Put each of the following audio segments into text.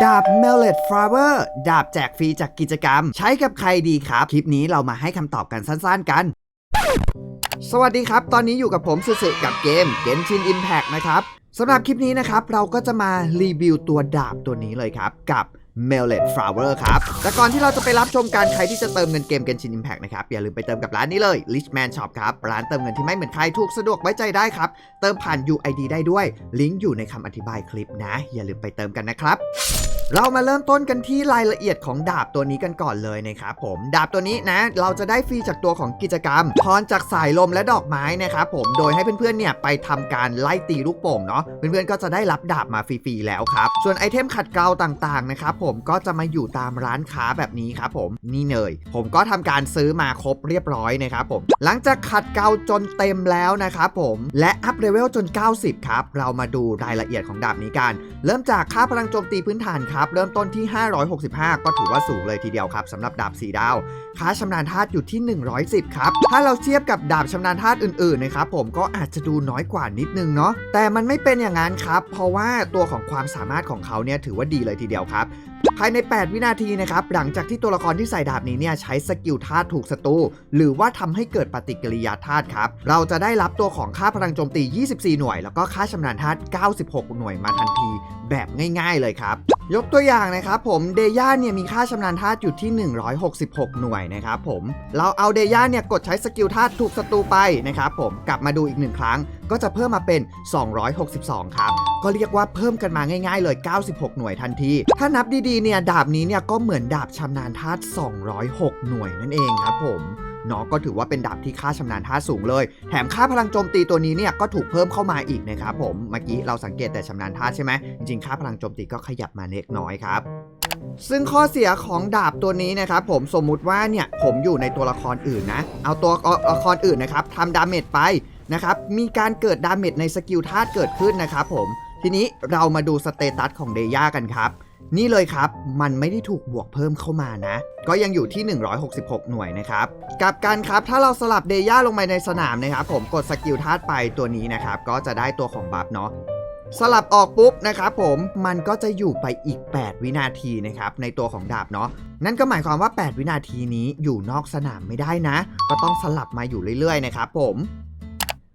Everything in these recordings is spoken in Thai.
ดาบ m e l l e t Flower ดาบแจกฟรีจากกิจกรรม ใช้กับใครดีครับ คลิปนี้เรามาให้คำตอบกันสั้นๆกัน สวัสดีครับ ตอนนี้อยู่กับผมสุสึกับเกม Genshin Impact นะครับสำหรับคลิปนี้นะครับ เราก็จะมารีวิวตัวดาบตัวนี้เลยครับ กับ m e l l e t Flower ครับ แต่ก่อนที่เราจะไปรับชมการใครที่จะเติมเงินเกม Genshin Impact นะครับ อย่าลืมไปเติมกับร้านนี้เลย Richman Shop ครับ ร้านเติมเงินที่ไม่เหมือนใครถูกสะดวกไว้ใจได้ครับ เติมผ่าน UID ได้ด้วยลิงก์อยู่ในคำอธิบายคลิปนะ อย่าลืมไปเติมกันนะครับเรามาเริ่มต้นกันที่รายละเอียดของดาบตัวนี้กันก่อนเลยนะครับผมดาบตัวนี้นะ เราจะได้ฟรีจากตัวของกิจกรรมพรจากสายลมและดอกไม้นะครับผมโดยให้เพื่อนๆเนี่ยไปทำการไล่ตีลูกโป่งเนาะเพื่อนๆก็จะได้รับดาบมาฟรีๆแล้วครับส่วนไอเทมขัดเกลาต่างๆนะครับผมก็จะมาอยู่ตามร้านค้าแบบนี้ครับผมนี่เลย ผมก็ทำการซื้อมาครบเรียบร้อยนะครับผม หลังจากขัดเกลาจนเต็มแล้วนะครับผมและอัพเลเวลจน 90 ครับ เรามาดูรายละเอียดของดาบนี้กัน เริ่มจากค่าพลังโจมตีพื้นฐานครับ เริ่มต้นที่ 565 ก็ถือว่าสูงเลยทีเดียวครับสำหรับดาบ 4 ดาวค่าชำนาญธาตุอยู่ที่ 110 ครับ ถ้าเราเทียบกับดาบชำนาญธาตุอื่นๆนะครับผมก็อาจจะดูน้อยกว่านิดนึงเนาะแต่มันไม่เป็นอย่างนั้นครับ เพราะว่าตัวของความสามารถของเขาเนี่ยถือว่าดีเลยทีเดียวครับภายใน 8 วินาทีนะครับหลังจากที่ตัวละครที่ใส่ดาบนี้เนี่ยใช้สกิลธาตุถูกศัตรูหรือว่าทำให้เกิดปฏิกิริยาธาตุครับ เราจะได้รับตัวของค่าพลังโจมตี 24 หน่วย แล้วก็ค่าชำนาญธาตุ 96 หน่วยมาทันที แบบง่าย ๆ เลยครับ ยกตัวอย่างนะครับผมเดย่าเนี่ยมีค่าชำนาญธาตุอยู่ที่ 166 หน่วยนะครับผมเราเอาเดย่าเนี่ยกดใช้สกิลธาตุถูกศัตรูไปนะครับผมกลับมาดูอีกหนึ่งครั้ง ก็จะเพิ่มมาเป็น 262 ครับ ก็เรียกว่าเพิ่มกันมาง่ายๆเลย 96 หน่วยทันที ถ้านับดีๆเนี่ยดาบนี้เนี่ยก็เหมือนดาบชำนาญธาตุ206 หน่วยนั่นเองครับผม เนาะก็ถือว่าเป็นดาบที่ค่าชำนาญธาสูงเลย แถมค่าพลังโจมตีตัวนี้เนี่ยก็ถูกเพิ่มเข้ามาอีกนะครับผม เมื่อกี้เราสังเกตแต่ชำนาญธาใช่ไหมจริงๆค่าพลังโจมตีก็ขยับมาเล็กน้อยครับซึ่งข้อเสียของดาบตัวนี้นะครับผมสมมุติว่าเนี่ยผมอยู่ในตัวละครอื่นนะ เอาตัวละครอื่นนะครับทำดาเมจไปนะครับมีการเกิดดาเมจในสกิลธาตุเกิดขึ้นนะครับผมทีนี้เรามาดูสเตตัสของเดย่ากันครับ นี่เลยครับ มันไม่ได้ถูกบวกเพิ่มเข้ามานะ ก็ยังอยู่ที่ 166 หน่วยนะครับ กับกันครับถ้าเราสลับเดย่าลงไปในสนามนะครับ ผมกดสกิลธาตุไปตัวนี้นะครับ ก็จะได้ตัวของบัฟเนาะสลับออกปุ๊บนะครับผมมันก็จะอยู่ไปอีก 8 วินาทีนะครับในตัวของดาบเนาะนั่นก็หมายความว่า 8 วินาทีนี้อยู่นอกสนามไม่ได้นะ ก็ต้องสลับมาอยู่เรื่อยๆนะครับผม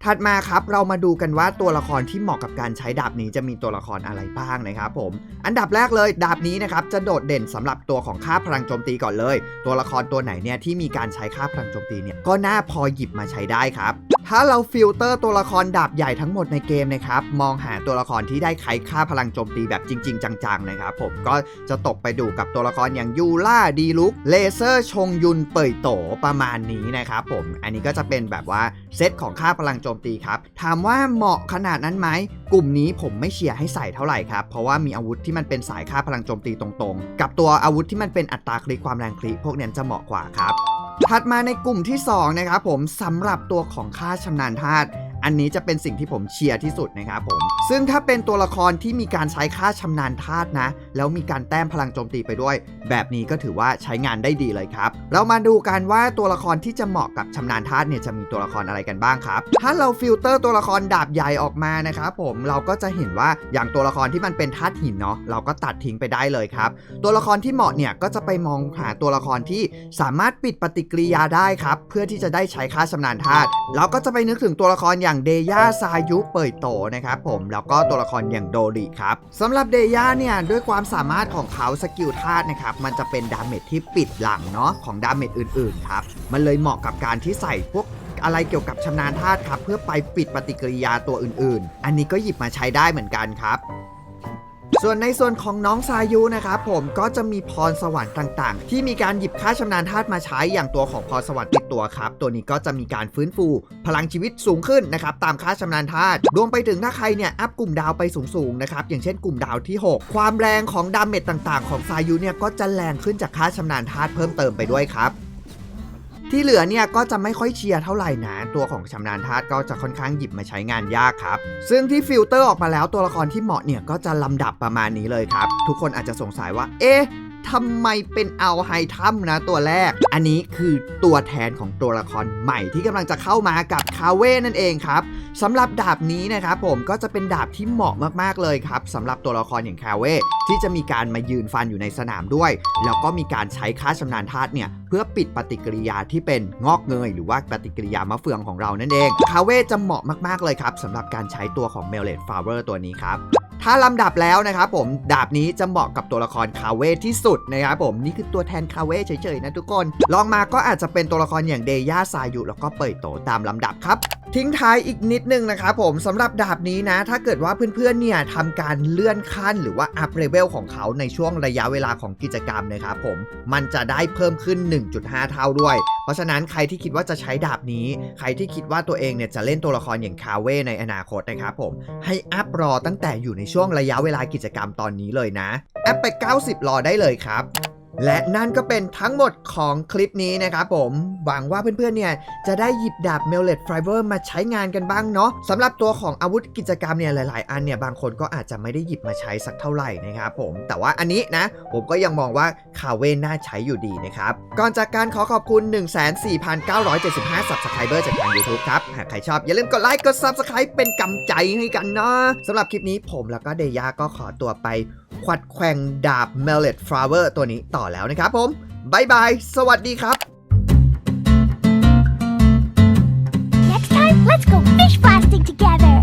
ถัดมาครับเรามาดูกันว่าตัวละครที่เหมาะกับการใช้ดาบนี้จะมีตัวละครอะไรบ้างนะครับผม อันดับแรกเลยดาบนี้นะครับจะโดดเด่นสำหรับตัวของค่าพลังโจมตีก่อนเลย ตัวละครตัวไหนเนี่ยที่มีการใช้ค่าพลังโจมตีเนี่ยก็น่าพอหยิบมาใช้ได้ครับ ถ้าเราฟิลเตอร์ตัวละครดาบใหญ่ทั้งหมดในเกมนะครับ มองหาตัวละครที่ได้ใช้ค่าพลังโจมตีแบบจริง ๆ จังๆนะครับ ผมก็จะตกไปดูกับตัวละครอย่างยูล่าดีลุกเลเซอร์ชงยุนเปยโตประมาณนี้นะครับผมอันนี้ก็จะเป็นแบบว่าเซตของค่าพลังโจมตีครับ ถามว่าเหมาะขนาดนั้นไหมกลุ่มนี้ผมไม่เชียร์ให้ใส่เท่าไหร่ครับ เพราะว่ามีอาวุธที่มันเป็นสายค่าพลังโจมตีตรงๆ กับตัวอาวุธที่มันเป็นอัตราคลิกความแรงคลิกพวกนี้จะเหมาะกว่าครับ ถัดมาในกลุ่มที่2นะครับผมสำหรับตัวของค่าชำนาญธาตุ อันนี้จะเป็นสิ่งที่ผมเชียร์ที่สุดนะครับผม ซึ่งถ้าเป็นตัวละครที่มีการใช้ค่าชำนาญธาตุนะ แล้วมีการแต้มพลังโจมตีไปด้วย แบบนี้ก็ถือว่าใช้งานได้ดีเลยครับ เรามาดูกันว่าตัวละครที่จะเหมาะกับชำนาญธาตุเนี่ยจะมีตัวละครอะไรกันบ้างครับ ถ้าเราฟิลเตอร์ตัวละครดาบใหญ่ออกมานะครับผมเราก็จะเห็นว่าอย่างตัวละครที่มันเป็นธาตุหินเนาะเราก็ตัดทิ้งไปได้เลยครับ ตัวละครที่เหมาะเนี่ยก็จะไปมองหาตัวละครที่สามารถปิดปฏิกิริยาได้ครับเพื่อที่จะได้ใช้ค่าชำนาญธาตุเราก็จะไปนึกถึงตัวละครอย่างเดย่าซายุเปิดโตนะครับผมแล้วก็ตัวละครอย่างโดริครับสำหรับเดย่าเนี่ยด้วยความสามารถของเขาสกิลธาตุนะครับมันจะเป็นดาเมจที่ปิดหลังเนาะของดาเมจอื่นๆครับมันเลยเหมาะกับการที่ใส่พวกอะไรเกี่ยวกับชำนาญธาตุครับเพื่อไปปิดปฏิกิริยาตัวอื่นๆ อันนี้ก็หยิบมาใช้ได้เหมือนกันครับ ส่วนในส่วนของน้องซายุนะครับผมก็จะมีพรสวรรค์ต่างๆ ที่มีการหยิบค่าชำนาญธาตุมาใช้อย่างตัวของพรสวรรค์ติดตัวครับ ตัวนี้ก็จะมีการฟื้นฟู พลังชีวิตสูงขึ้นนะครับตามค่าชำนาญธาตุรวมไปถึงถ้าใครเนี่ยอัพกลุ่มดาวไปสูงๆนะครับอย่างเช่นกลุ่มดาวที่ 6 ความแรงของดาเมจต่างๆ ของซายุเนี่ยก็จะแรงขึ้นจากค่าชำนาญธาตุเพิ่มเติมไปด้วยครับ ที่เหลือเนี่ยก็จะไม่ค่อยเชียร์เท่าไหร่นะ ตัวของชำนาญธาตุก็จะค่อนข้างหยิบมาใช้งานยากครับ ซึ่งที่ฟิลเตอร์ออกมาแล้วตัวละครที่เหมาะเนี่ยก็จะลำดับประมาณนี้เลยครับ ทุกคนอาจจะสงสัยว่า เอ๊ะทำไมเป็นเอาไฮทัมนะตัวแรก อันนี้คือตัวแทนของตัวละครใหม่ที่กำลังจะเข้ามากับคาเว่นั่นเองครับ สำหรับดาบนี้นะครับผมก็จะเป็นดาบที่เหมาะมากๆเลยครับสำหรับตัวละครอย่างคาเวที่จะมีการมายืนฟันอยู่ในสนามด้วย แล้วก็มีการใช้ค่าชำนาญธาตุเนี่ยเพื่อปิดปฏิกิริยาที่เป็นงอกเงย หรือว่าปฏิกิริยามะเฟืองของเรานั่นเองคาเวจะเหมาะมากๆเลยครับสำหรับการใช้ตัวของเมลเลตฟลาเวอร์ตัวนี้ครับถ้าลำดับแล้วนะครับผมดาบนี้จะเหมาะกับตัวละครคาเวที่สุดนะครับผมนี่คือตัวแทนคาเวเฉยๆนะทุกคนลองมาก็อาจจะเป็นตัวละครอย่างเดย่าซายุแล้วก็เปิดโตตามลำดับครับ ทิ้งท้ายอีกนิดนึงนะครับผมสำหรับดาบนี้นะ ถ้าเกิดว่าเพื่อนๆเนี่ยทำการเลื่อนขั้นหรือว่าอัพเลเวลของเขาในช่วงระยะเวลาของกิจกรรมนะครับผมมันจะได้เพิ่มขึ้น 1.5 เท่าด้วย เพราะฉะนั้นใครที่คิดว่าจะใช้ดาบนี้ ใครที่คิดว่าตัวเองเนี่ยจะเล่นตัวละครอย่างคาเวในอนาคตนะครับผมให้อัพรอตั้งแต่อยู่ในช่วงระยะเวลากิจกรรมตอนนี้เลยนะแอปไป 90 รอได้เลยครับ และนั่นก็เป็นทั้งหมดของคลิปนี้นะครับผมหวังว่าเพื่อนๆเนี่ยจะได้หยิบดาบเมลเลตไฟเบอร์มาใช้งานกันบ้างเนาะสำหรับตัวของอาวุธกิจกรรมเนี่ยหลาย ๆ อันเนี่ยบางคนก็อาจจะไม่ได้หยิบมาใช้สักเท่าไหร่นะครับผมแต่ว่าอันนี้นะ ผมก็ยังมองว่าคาเว่น่าใช้อยู่ดีนะครับก่อนจากการขอขอบคุณ 1,4975 Subscriber จากทาง YouTube ครับหากใครชอบอย่าลืมกดไลค์กด Subscribe เป็นกำใจให้กันเนาะสำหรับคลิปนี้ผมแล้วก็เดย่าก็ขอตัวไปควัดแขวงดาบ m e l l e t Flower ตัวนี้ต่อแล้วนะครับผมบายบาย สวัสดีครับ Next time, let's go fish blasting together.